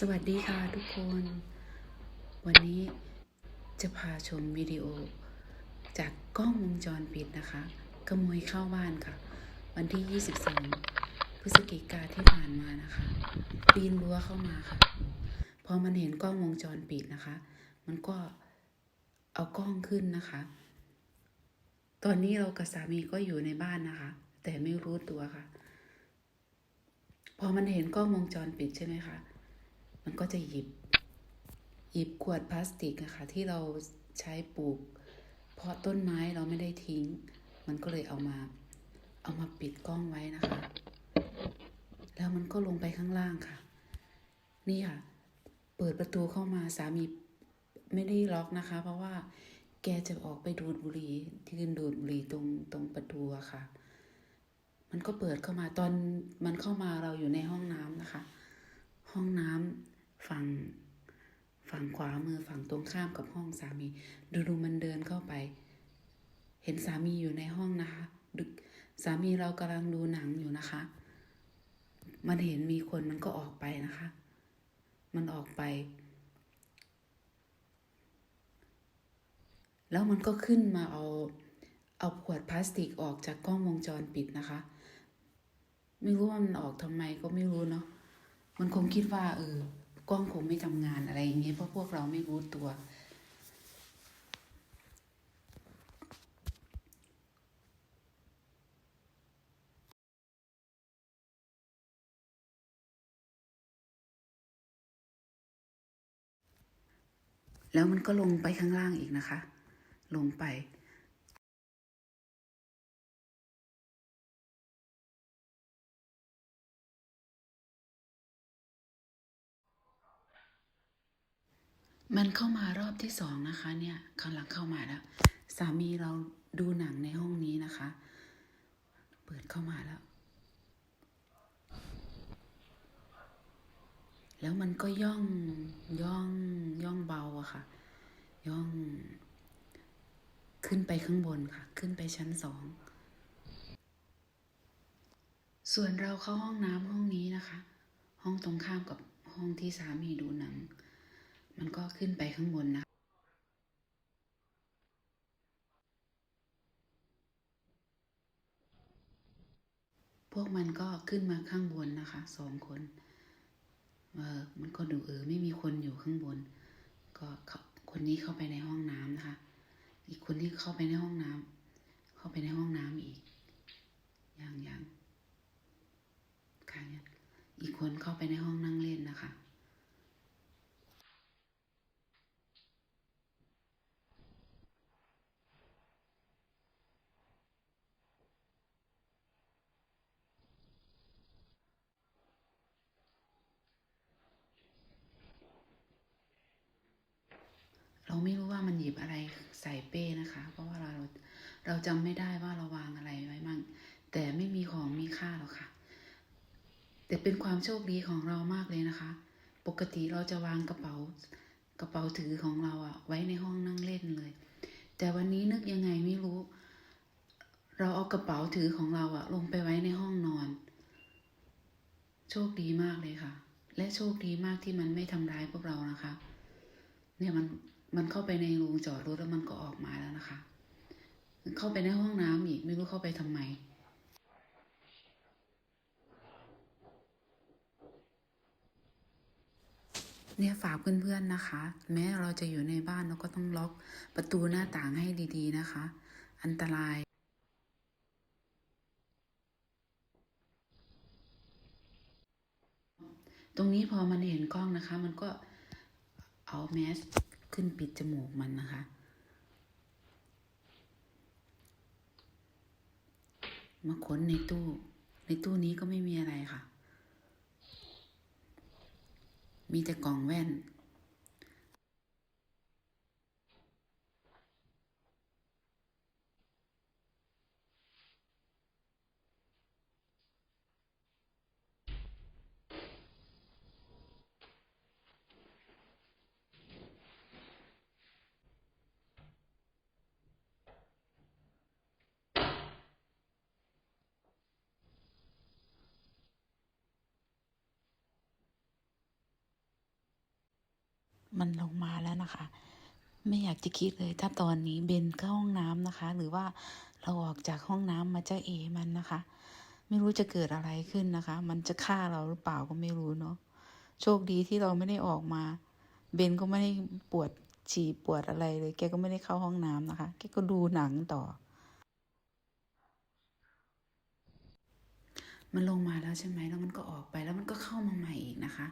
สวัสดีค่ะทุกคน วันนี้จะพาชมวิดีโอ จากกล้องวงจรปิดนะคะขโมยเข้าบ้านค่ะ วันที่ 22 พฤศจิกาที่ผ่านมานะคะปีนรั้วเข้ามาค่ะ พอมันเห็นกล้องวงจรปิดนะคะ มันก็เอากล้องขึ้นนะคะ ตอนนี้เรากับสามีก็อยู่ในบ้านนะคะ แต่ไม่รู้ตัวค่ะ พอมันเห็นกล้องวงจรปิดใช่ไหมคะ มันก็จะหยิบ หยิบขวดพลาสติกอะค่ะที่เราใช้ปลูก เพราะต้นไม้เราไม่ได้ทิ้ง มันก็เลยเอามา เอามาปิดกล้องไว้นะคะ แล้วมันก็ลงไปข้างล่างค่ะ นี่ค่ะ เปิดประตูเข้ามาสามีไม่ได้ล็อกนะคะ เพราะว่าแกจะออกไปดูดบุหรี่ยืนดูดบุหรี่ตรงตรงประตูอะค่ะ มันก็เปิดเข้ามาตอนมันเข้ามาเราอยู่ในห้องน้ำนะคะ ห้องน้ำ ฝั่งฝั่งขวามือฝั่งตรงข้ามกับห้องสามี ดูดูมันเดินเข้าไป เห็นสามีอยู่ในห้องนะคะ ดึกสามีเรากำลังดูหนังอยู่นะคะ มันเห็นมีคนมันก็ออกไปนะคะ มันออกไป แล้วมันก็ขึ้นมาเอาเอาขวดพลาสติกออกจากกล้องวงจรปิดนะคะ ไม่รู้ว่ามันออกทำไมก็ไม่รู้เนาะ มันคงคิดว่าเออ กล้องคงไม่ทำงานอะไรอย่างเงี้ยเพราะพวกเราไม่รู้ตัว แล้วมันก็ลงไปข้างล่างอีกนะคะ ลงไป มันเข้ามารอบที่สองนะคะ เนี่ยกำลังเข้ามาแล้ว สามีเราดูหนังในห้องนี้นะคะ เปิดเข้ามาแล้ว แล้วมันก็ย่องย่องย่องเบาอะค่ะ ย่อง ขึ้นไปข้างบนค่ะ ขึ้นไปชั้นสอง ส่วนเราเข้าห้องน้ำห้องนี้นะคะ ห้องตรงข้ามกับห้องที่สามีดูหนัง มันก็ขึ้นไปข้างบนนะพวกมันก็ขึ้นมาข้างบนนะคะสองคน เออมันก็ดูเออไม่มีคนอยู่ข้างบน ก็เขาคนนี้เข้าไปในห้องน้ำนะคะ อีกคนที่เข้าไปในห้องน้ำเข้าไปในห้องน้ำอีกอยังอยังค่ะยังอีกคนเข้าไปในห้องนั่งเล่นนะคะ เราไม่รู้ว่ามันหยิบอะไรใส่เป้นะคะ เพราะว่าเราเราจำไม่ได้ว่าเราวางอะไรไว้มั่งแต่ไม่มีของมีค่าหรอกค่ะ แต่เป็นความโชคดีของเรามากเลยนะคะ ปกติเราจะวางกระเป๋ากระเป๋าถือของเราอะไว้ในห้องนั่งเล่นเลย แต่วันนี้นึกยังไงไม่รู้ เราเอากระเป๋าถือของเราอะลงไปไว้ในห้องนอน โชคดีมากเลยค่ะ และโชคดีมากที่มันไม่ทำร้ายพวกเรานะคะ เนี่ยมัน มันเข้าไปในโรงจอดรถแล้วมันก็ออกมาแล้วนะคะ เข้าไปในห้องน้ำอีกไม่รู้เข้าไปทำไมเนี่ยฝากเพื่อนๆนะคะ แม้เราจะอยู่ในบ้านเราก็ต้องล็อกประตูหน้าต่างให้ดีๆนะคะ อันตราย ตรงนี้พอมันเห็นกล้องนะคะ มันก็เอาแมส ขึ้นปิดจมูกมันนะคะ มาค้นในตู้ ในตู้นี้ก็ไม่มีอะไรค่ะ มีแต่กล่องแว่น มันลงมาแล้วนะคะ ไม่อยากจะคิดเลยถ้าตอนนี้เบนเข้าห้องน้ำนะคะ หรือว่าเราออกจากห้องน้ำมาเจะเอมันนะคะ ไม่รู้จะเกิดอะไรขึ้นนะคะ มันจะฆ่าเราหรือเปล่าก็ไม่รู้เนาะโชคดีที่เราไม่ได้ออกมา เบนก็ไม่ได้ปวดฉี่ปวดอะไรเลย แกก็ไม่ได้เข้าห้องน้ำนะคะ แกก็ดูหนังต่อ มันลงมาแล้วใช่ไหมแล้วมันก็ออกไปแล้วมันก็เข้ามาใหม่อีกนะคะ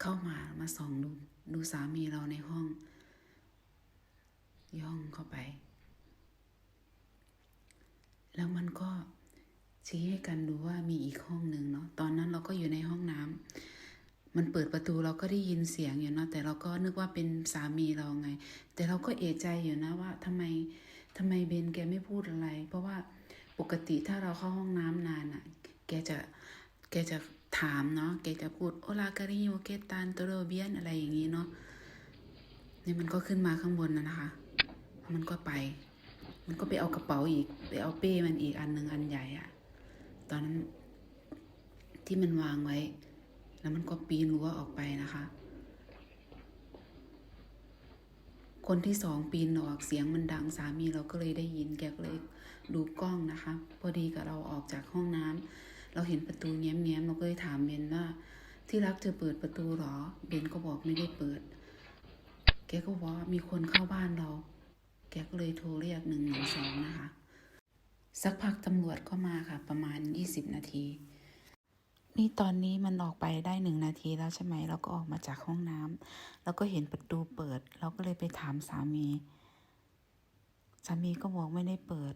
เข้ามามาส่องดู ดูสามีเราในห้อง ย่องเข้าไป แล้วมันก็ชี้ให้กันดูว่ามีอีกห้องหนึ่งเนาะตอนนั้นเราก็อยู่ในห้องน้ำมันเปิดประตูเราก็ได้ยินเสียงอยู่เนาะแต่เราก็นึกว่าเป็นสามีเราไง แต่เราก็เอะใจอยู่นะว่าทำไมทำไมเบนแกไม่พูดอะไร เพราะว่าปกติถ้าเราเข้าห้องน้ำนานอะ่ะ แกจะแกจะ ถามเนาะแกจะพูดโอลาการิโยเกตันโตโรเบียนอะไรอย่างนี้เนาะนี่มันก็ขึ้นมาข้างบนนะนะคะ มันก็ไป มันก็ไปเอากระเป๋าอีก ไปเอาเป้มันอีกอันหนึ่งอันใหญ่อะตอนนั้นที่มันวางไว้ แล้วมันก็ปีนรั้วออกไปนะคะ คนที่สองปีนออกเสียงมันดังสามีเราก็เลยได้ยินแกก็เลยดูกล้องนะคะ พอดีกับเราออกจากห้องน้ำ เราเห็นประตูแง้มๆเราก็เลยถามเบนว่า ที่รักเธอเปิดประตูหรอ เบนก็บอกไม่ได้เปิด แกก็บอกว่ามีคนเข้าบ้านเรา แกก็เลยโทรเรียกหนึ่งหนึ่งสองนะคะ สักพักตำรวจก็มาค่ะ ประมาณยี่สิบนาที นี่ตอนนี้มันออกไปได้หนึ่งนาทีแล้วใช่ไหมเราก็ออกมาจากห้องน้ำแล้วก็เห็นประตูเปิด เราก็เลยไปถามสามีสามีก็บอกไม่ได้เปิด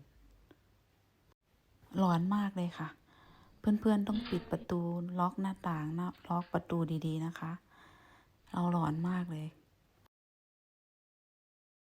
ร้อนมากเลยค่ะ เพื่อนๆต้องปิดประตูล็อกหน้าต่างนะล็อกประตูดีๆนะคะ เราหลอนมากเลย